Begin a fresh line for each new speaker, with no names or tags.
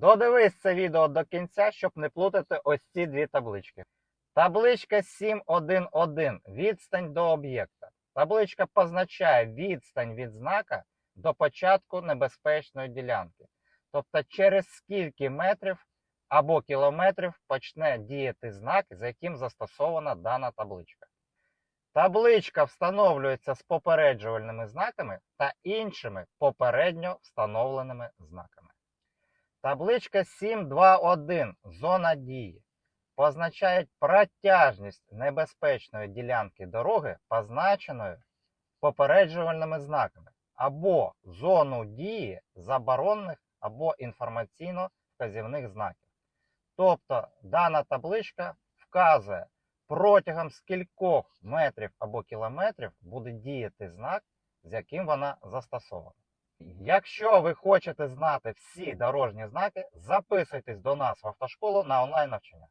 Додивись це відео до кінця, щоб не плутати ось ці дві таблички. Табличка 7.1.1 відстань до об'єкта. Табличка позначає відстань від знака до початку небезпечної ділянки. Тобто через скільки метрів або кілометрів почне діяти знак, за яким застосована дана табличка. Табличка встановлюється з попереджувальними знаками та іншими попередньо встановленими знаками. Табличка 7.2.1 зона дії позначає протяжність небезпечної ділянки дороги, позначеною попереджувальними знаками, або зону дії заборонених або інформаційно-вказівних знаків. Тобто дана табличка вказує, протягом скількох метрів або кілометрів буде діяти знак, з яким вона застосована. Якщо ви хочете знати всі дорожні знаки, записуйтесь до нас в автошколу на онлайн навчання.